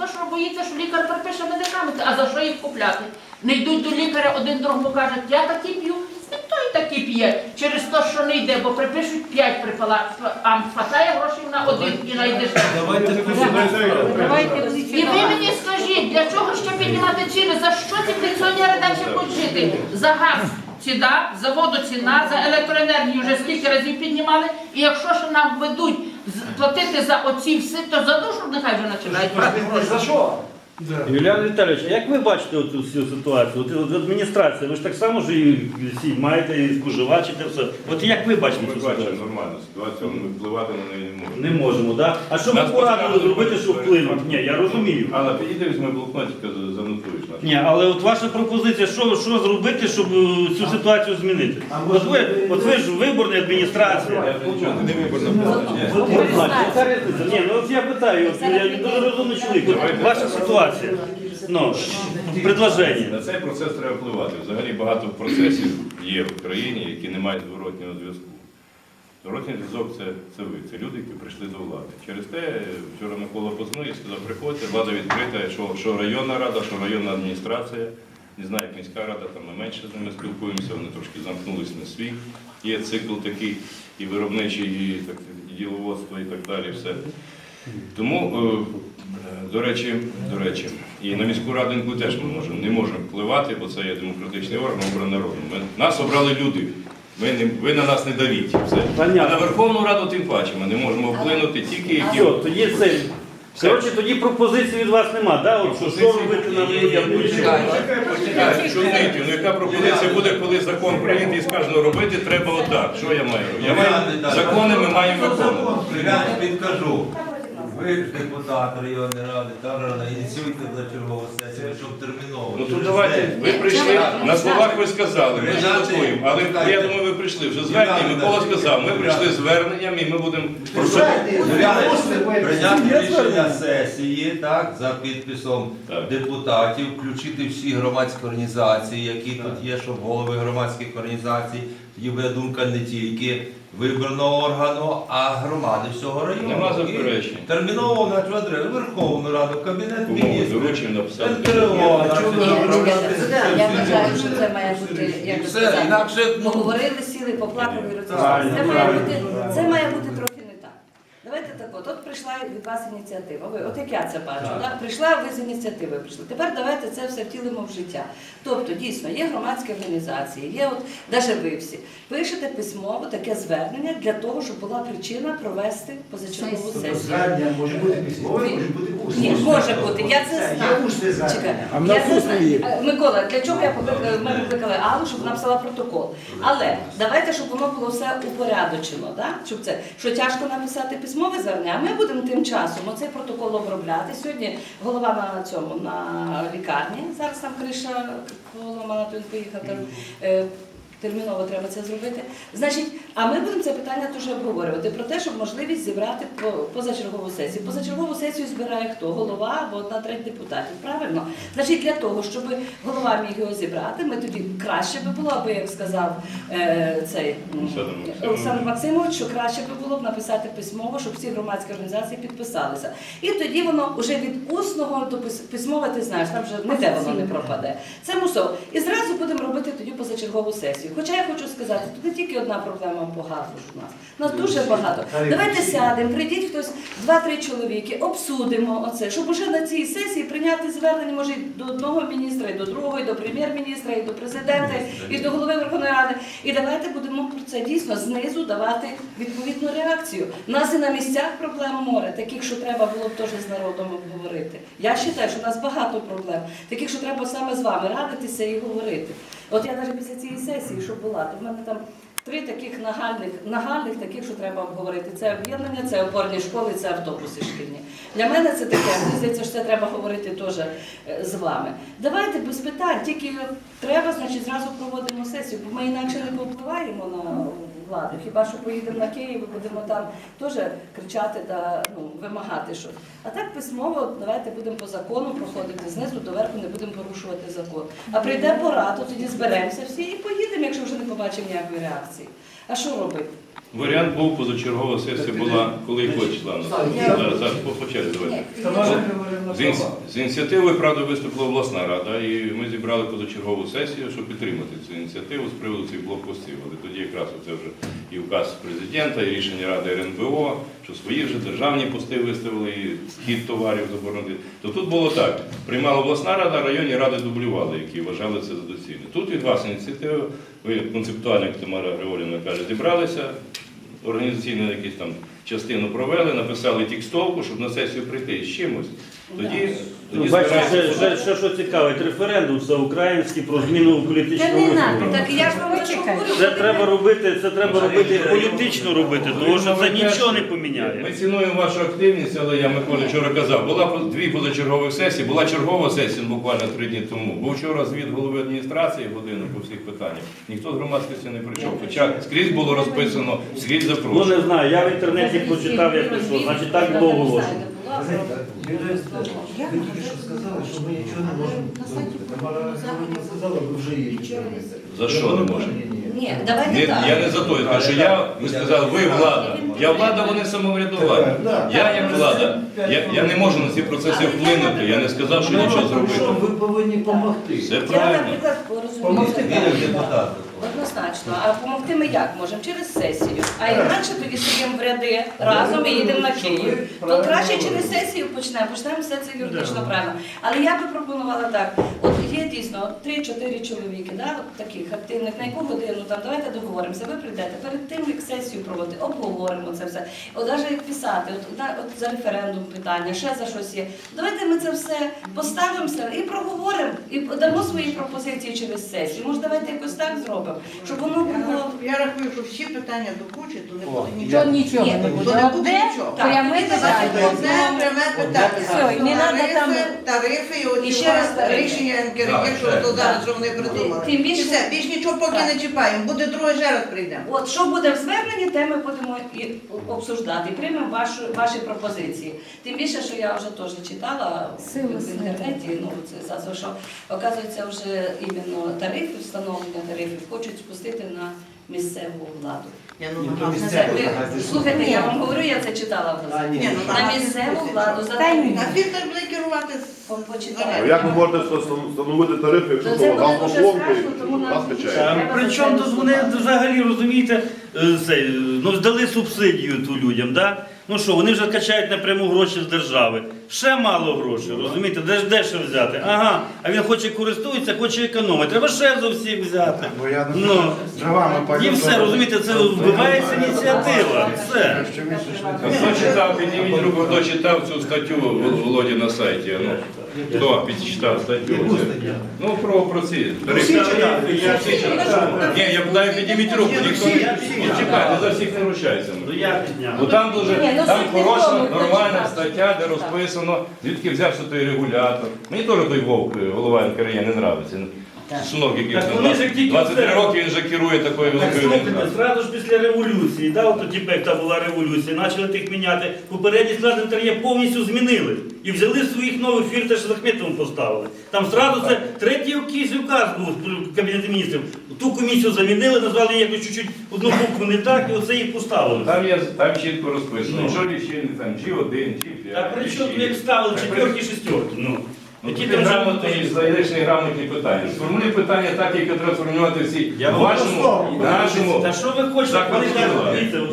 те, що боїться, що лікар припише медикаменти, а за що їх купляти? Не йдуть до лікаря, один другому кажуть, я такі п'ю, і той такі п'є. Через те, що не йде, бо припишуть 5 препаратів, а хватає грошей на один і найдешевше. Давайте І ви мені скажіть, для чого ще піднімати ціни? За що ці пенсіонери далі будуть жити? За газ ціна, за воду ціна, за електроенергію вже скільки разів піднімали. І якщо ж нам ведуть з- платити за оці всі, то за душу нехай вже починають брати гроші. За що? Юліан Віталійович, а як ви бачите цю всю ситуацію? От, от адміністрація, ви ж так само ж і всі маєте і споживачі, все. От як ви бачите Ми цю бачимо ситуацію? нормальну ситуацію, ми впливати на неї не можемо. Не можемо, так? А що Нас порадили потрібно зробити, щоб вплинути? Ні, я розумію. Але підійди, візьми блокнотика, занотуєш наш. Ні, але от ваша пропозиція, що, що зробити, щоб е, цю ситуацію змінити? От ви, от ви ж виборна адміністрація. Я нічого не виборна. От, значить. Ні, ну от я питаю, от, я дуже розумний чоловік. От, ваша ситуація. Ну, предложення. На цей процес треба впливати. Взагалі багато процесів є в країні, які не мають зворотнього зв'язку. Зворотній зв'язок це, це ви, це люди, які прийшли до влади. Через те вчора Микола і сказав, приходьте, влада відкрита, що, що районна рада, що районна адміністрація. Не знаю, як міська рада, там ми менше з ними спілкуємося, вони трошки замкнулись на свій. Є цикл такий і виробничий, і, так, і діловодство, і так далі. Все. Тому, е, до речі, до речі, і на міську раду теж ми можемо, не можемо впливати, бо це є демократичний орган, обраний народом. Ми, нас обрали люди. Ми не, ви на нас не давіть. Все. А на Верховну Раду тим паче ми не можемо вплинути тільки які. Все, тоді це. Коротше, тоді пропозицій від вас нема, да? От, що, що робити нам людям? Ну, що? Ну яка пропозиція буде, коли закон прийнятий і сказано робити, треба отак. Що я маю? Я маю закони ми маємо виконувати. Я підкажу. Ви ж депутат районної ради, та рада, ініціюйте за чергову сесію, щоб терміново. Ну то давайте, ви прийшли, на словах ви сказали, ми голосуємо, але я думаю, ви прийшли вже звернення, Микола сказав, ми прийшли з зверненням і ми будемо Прийняти. рішення сесії, так, за підписом депутатів, включити всі громадські організації, які тут є, щоб голови громадських організацій, буде думка не тільки виборного органу, а громади всього району. Нема І заперечень. Терміново на Верховну Раду, Кабінет міністрів. НТО, Я вважаю, що це має бути, як все, сказати, інакше, ну, поговорили, сіли, поплакали і Це має бути, це має бути трохи не так. Давайте так, от, от прийшла від вас ініціатива. Ви, от як я це бачу, да? прийшла ви з ініціативи, прийшли. Тепер давайте це все втілимо в життя. Тобто, дійсно, є громадські організації, є от навіть ви всі. Пишете письмово таке звернення для того, щоб була причина провести позачергову сесію. Звернення може бути письмове, може бути усне. Ні, може бути, я це знаю. усне. Чекай, А я це знаю. Е, Микола, для чого я покликала, ми покликали Аллу, щоб вона писала протокол. Але давайте, щоб воно було все упорядочено, да? щоб це, що тяжко написати письмове звернення, а ми будемо тим часом оцей протокол обробляти. Сьогодні голова на цьому, на лікарні, зараз там криша поламана, то він поїхав там. Терміново треба це зробити. Значить, а ми будемо це питання дуже обговорювати про те, щоб можливість зібрати позачергову сесію. Позачергову сесію збирає хто? Голова або одна треть депутатів. Правильно? Значить, для того, щоб голова міг його зібрати, ми тоді краще би було, аби як сказав е, цей Олександр Максимович. Що краще би було б написати письмово, щоб всі громадські організації підписалися. І тоді воно вже від усного до пис- письмова, ти знаєш, там вже ніде воно не пропаде. Це мусово. І зразу будемо робити тоді позачергову сесію. Хоча я хочу сказати, тут не тільки одна проблема газу ж у нас. Нас дуже багато. Давайте сядемо, прийдіть хтось, два-три чоловіки, обсудимо оце, щоб уже на цій сесії прийняти звернення, може, і до одного міністра, і до другого, і до прем'єр-міністра, і до президента, і до голови Верховної Ради. І давайте будемо про це дійсно знизу давати відповідну реакцію. У нас і на місцях проблем море, таких, що треба було б теж з народом обговорити. Я вважаю, що у нас багато проблем, таких, що треба саме з вами радитися і говорити. От я навіть після цієї сесії, що була, то в мене там три таких нагальних, нагальних таких, що треба обговорити. Це об'єднання, це опорні школи, це автобуси шкільні. Для мене це таке, мені здається, що це треба говорити теж е, з вами. Давайте без питань, тільки треба, значить, зразу проводимо сесію, бо ми інакше не повпливаємо на владу. Хіба що поїдемо на Київ і будемо там теж кричати та ну, вимагати щось. А так письмово давайте будемо по закону проходити знизу до верху, не будемо порушувати закон. А прийде пора, то тоді зберемося всі і поїдемо, якщо вже не побачимо ніякої реакції. А що робити? Варіант був позачергова сесія була, коли якого числа? Зараз, давайте. З, ініці- з ініціативою, правда, виступила обласна рада, і ми зібрали позачергову сесію, щоб підтримати цю ініціативу з приводу цих блокпостів. Але тоді якраз це вже і указ президента, і рішення Ради РНБО, що свої вже державні пости виставили, і схід товарів заборонити. То тут було так: приймала обласна рада, районні ради дублювали, які вважали це за доцільне. Тут від вас ініціатива, ви концептуально, як Тамара Григорівна каже, зібралися, організаційну якусь там частину провели, написали текстовку, щоб на сесію прийти з чимось. Тоді, Ну, бачите, ще, ще, ще що цікавить, референдум всеукраїнський про зміну політичного вибору. Так я ж вам що говорю. Це треба робити, це треба робити політично робити, тому що це нічого не Ми поміняє. цінуємо вашу активність, але я Миколі вчора казав, була по- дві позачергових сесії, була чергова сесія буквально три дні тому. Був вчора звіт голови адміністрації годину по всіх питаннях. Ніхто з громадськості не прийшов. Хоча скрізь було розписано, скрізь Ну запрошено. не знаю, я в інтернеті прочитав, як пішло, значить так було оголошено. Юрій ви тільки що сказали, що ми нічого не можемо зробити. Тамара Григорівна сказала, ви вже є. За що не можемо? Ні, давайте Не, так. я не за то, тому що я, ви сказали, ви влада. Я влада, вони самоврядування. Я як влада, я, я не можу на ці процеси вплинути. Я не сказав, що нічого зробити. Ви повинні допомогти? Все Я, правильно. наприклад, Помогти розумію. Він як депутат. Однозначно, а допомогти ми як можемо? Через сесію. А інакше тоді сидимо в ряди разом і їдемо на Київ. То краще через сесію почнемо, почнемо все це юридично правильно. Але я би пропонувала так: от є дійсно 3-4 чоловіки, да, от таких активних, на яку годину там давайте договоримося. Ви прийдете перед тим, як сесію проводити, обговоримо це все. От навіть як писати, от, на- от за референдум питання, ще за щось є. Давайте ми це все поставимося і проговоримо, і дамо свої пропозиції через сесію. Може, давайте якось так зробимо, щоб воно було. Я рахую, що всі питання до кучі, то не буде нічого. нічого не буде. не буде нічого. пряме Одне пряме питання. Все, не надо там- Тарифи, тарифи і оці ще раз рішення Так, що то зараз що вони придумали. Тим більше- І все, більш нічого поки не чіпаємо. Буде друге ще раз прийдемо. От що буде в зверненні, те ми будемо і обсуждати. Приймемо вашу, ваші пропозиції. Тим більше, що я вже теж читала в, інтернеті, ну це за що оказується вже іменно тарифи, встановлення тарифів хочуть спустити на місцеву владу. Я ну, на Слухайте, я вам говорю, я це читала в А, газеті. ні. Ну, На на місцеву владу за Та ні. А фільтр буде керувати з Почитаю. А як ви можете встановити тарифи, якщо то це буде газова дуже блоки, страшно, тому нам вас більше качає? треба При чому це тут вони взагалі розумієте, е, це, ну здали субсидію ту людям, да? Ну що, вони вже качають напряму гроші з держави. Ще мало грошей, розумієте, де ж дешево взяти? Ага, а він хоче користується, хоче економити. Треба ще з усіх взяти. Бо я Ну, дровами пойду. і все, розумієте, це вбивається ініціатива. Все. А Хто читав, підніміть руку, хто читав цю статтю Володі на сайті. Ну, хто підчитав статтю? Ну, про, про ці тарифи. Всі читали. Я всі читав. Ні, я питаю, підніміть руку, ніхто не Ну, чекайте, за всіх не ручається. Ну я підняв. Ну там дуже ну, там хороша, нормальна стаття, де розписано, звідки взявся той регулятор. Мені теж той вовк, е, голова НКРЄ, не нравиться. Сунок, який Так вони ж тільки 23 це- роки він вже керує такою Так великою слухайте, зразу ж після революції, да, от тоді як та була революція, почали тих міняти. Попередній склад інтер'є повністю змінили. І взяли своїх нових фірташ з Ахметовим поставили. Там зразу це третій якийсь указ був з Кабінету міністрів. Ту комісію замінили, назвали її якось чуть-чуть одну букву не так, і оце їх поставили. Там є там чітко розписано. Ну. Що лічильник там, чи один, чи п'ять. Так при чи чому шість. як ставили Так, четверки, шестерки? Ну, Ну, які ти там вже- грамотні питання. Сформулюй питання так, як треба сформулювати всі Я вам вашому, нашому. Та що ви хочете? Так, Вони так,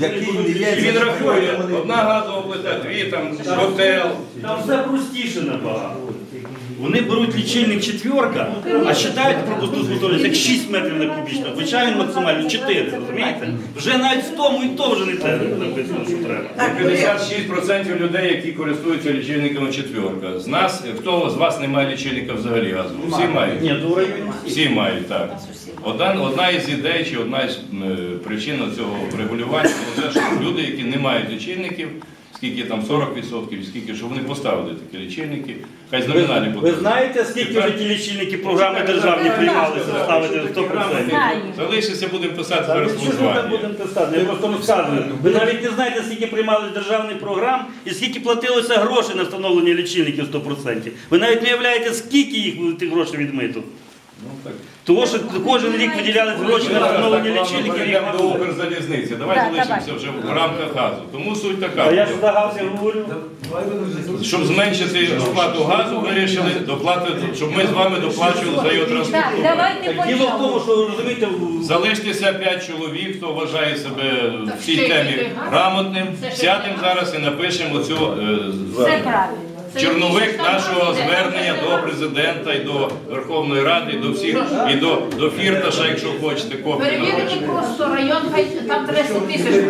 не є- він рахує, одна газова плита, дві там, готел. Там все простіше набагато. Вони беруть лічильник четверка, а вважають пропускну способність як 6 метрів на кубічну, він максимально 4, розумієте? Вже навіть в тому і то вже не те написано, що треба. 56% людей, які користуються лічильниками четверка. З нас, хто з вас не має лічильника взагалі газового? Всі мають. Ні, то районі всі. Мають, так. Одна, одна із ідей чи одна із е, причин цього регулювання те, що люди, які не мають лічильників, скільки там 40%, скільки, щоб вони поставили такі лічильники, хай з номінальні Ви знаєте, скільки вже ті лічильники програми державні приймалися ставити 100%? Знаю. Залишиться, будемо писати Та зараз ви що ж ви там голосування. будемо писати? Я просто розказую. Ви навіть не знаєте, скільки приймали державних програм і скільки платилося грошей на встановлення лічильників 100%. Ви навіть не уявляєте, скільки їх тих грошей відмито. Ну, так. Того, що кожен рік виділяли гроші на встановлення Так, лічильників. їх до було. Укрзалізниці. Давай Да, залишимося вже в рамках газу. Тому суть А така. я ж за газ говорю. Щоб зменшити оплату газу, вирішили доплатити, щоб ми з вами доплачували за його Так, транспорт. давайте Діло в тому, почнемо. що розумієте, в- Залиштеся п'ять чоловік, хто вважає себе в цій темі грамотним. Сядемо зараз і напишемо цю е, Все правильно. Черновик нашого звернення до президента і до Верховної Ради, і до всіх, і до, до Фірташа, якщо хочете, копію Перевірити просто район, хай там 300 тисяч.